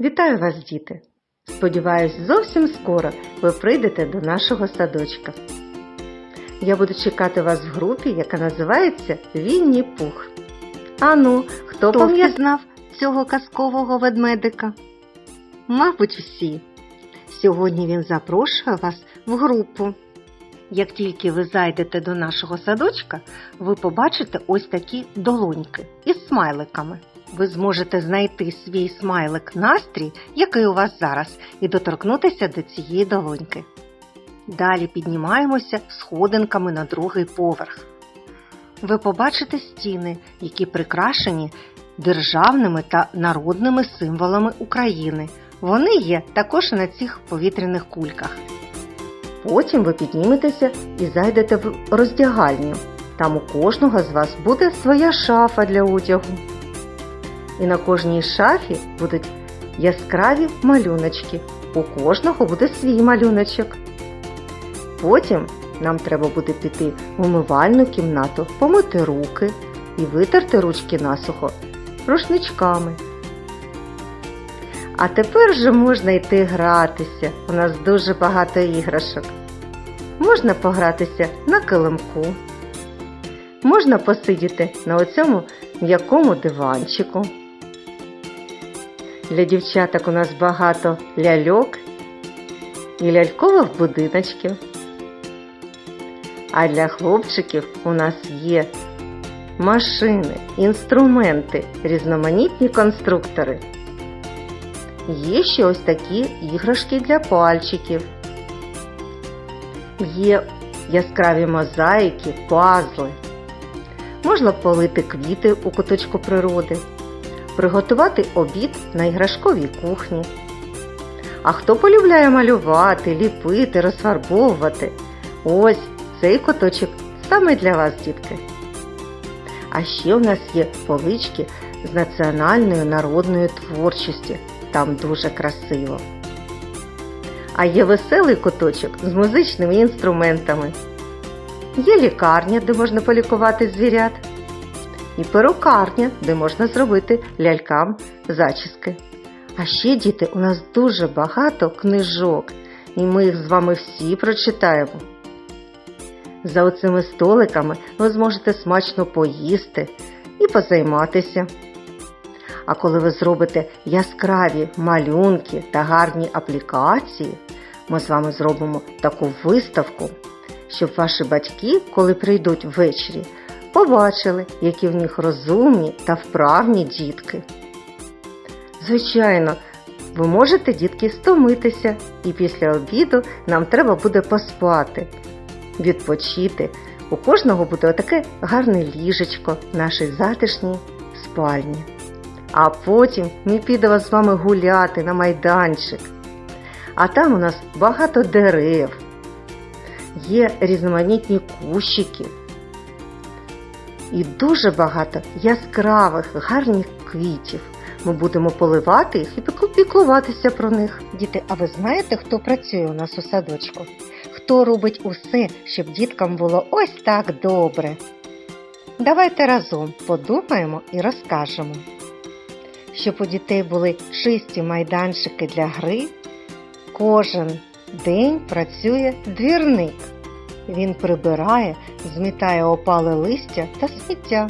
Вітаю вас, діти! Сподіваюсь, зовсім скоро ви прийдете до нашого садочка. Я буду чекати вас в групі, яка називається Вінні Пух. Ану, хто впізнав цього казкового ведмедика? Мабуть, всі. Сьогодні він запрошує вас в групу. Як тільки ви зайдете до нашого садочка, ви побачите ось такі долоньки із смайликами. Ви зможете знайти свій смайлик настрій, який у вас зараз, і доторкнутися до цієї долоньки. Далі піднімаємося сходинками на другий поверх. Ви побачите стіни, які прикрашені державними та народними символами України. Вони є також на цих повітряних кульках. Потім ви підніметеся і зайдете в роздягальню. Там у кожного з вас буде своя шафа для одягу. І на кожній шафі будуть яскраві малюночки. У кожного буде свій малюночок. Потім нам треба буде піти в умивальну кімнату, помити руки і витерти ручки насухо рушничками. А тепер вже можна йти гратися. У нас дуже багато іграшок. Можна погратися на килимку. Можна посидіти на оцьому м'якому диванчику. Для дівчаток у нас багато ляльок і лялькових будиночків. А для хлопчиків у нас є машини, інструменти, різноманітні конструктори. Є ще ось такі іграшки для пальчиків. Є яскраві мозаїки, пазли. Можна полити квіти у куточку природи, приготувати обід на іграшковій кухні. А хто полюбляє малювати, ліпити, розфарбовувати? Ось цей куточок саме для вас, дітки. А ще в нас є полички з національною народною творчості. Там дуже красиво. А є веселий куточок з музичними інструментами. Є лікарня, де можна полікувати звірят. І перукарня, де можна зробити лялькам зачіски. А ще, діти, у нас дуже багато книжок, і ми їх з вами всі прочитаємо. За оцими столиками ви зможете смачно поїсти і позайматися. А коли ви зробите яскраві малюнки та гарні аплікації, ми з вами зробимо таку виставку, щоб ваші батьки, коли прийдуть ввечері, побачили, які в них розумні та вправні дітки. Звичайно, ви можете, дітки, стомитися, і після обіду нам треба буде поспати, відпочити. У кожного буде отаке гарне ліжечко в нашій затишній спальні. А потім ми підемо з вами гуляти на майданчик. А там у нас багато дерев, є різноманітні кущики і дуже багато яскравих, гарних квітів. Ми будемо поливати їх і піклуватися про них. Діти, а ви знаєте, хто працює у нас у садочку? Хто робить усе, щоб діткам було ось так добре? Давайте разом подумаємо і розкажемо. Щоб у дітей були чисті майданчики для гри, кожен день працює двірник. Він прибирає, змітає опале листя та сміття.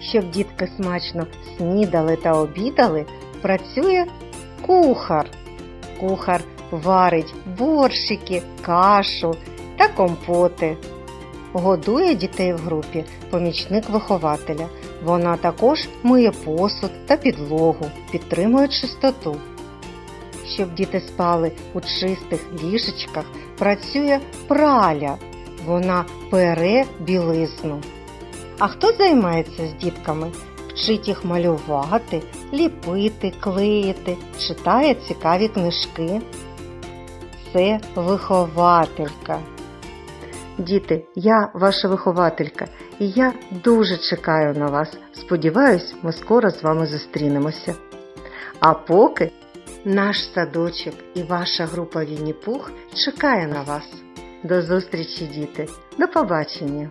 Щоб дітки смачно снідали та обідали, працює кухар. Кухар варить борщики, кашу та компоти. Годує дітей в групі помічник вихователя. Вона також миє посуд та підлогу, підтримує чистоту. Щоб діти спали у чистих ліжечках, працює праля. Вона пере білизну. А хто займається з дітками? Вчить їх малювати, ліпити, клеїти, читає цікаві книжки. Це вихователька. Діти, я ваша вихователька, і я дуже чекаю на вас. Сподіваюсь, ми скоро з вами зустрінемося. А поки наш садочок і ваша група Вінні-Пух чекає на вас. До зустрічі, діти. До побачення!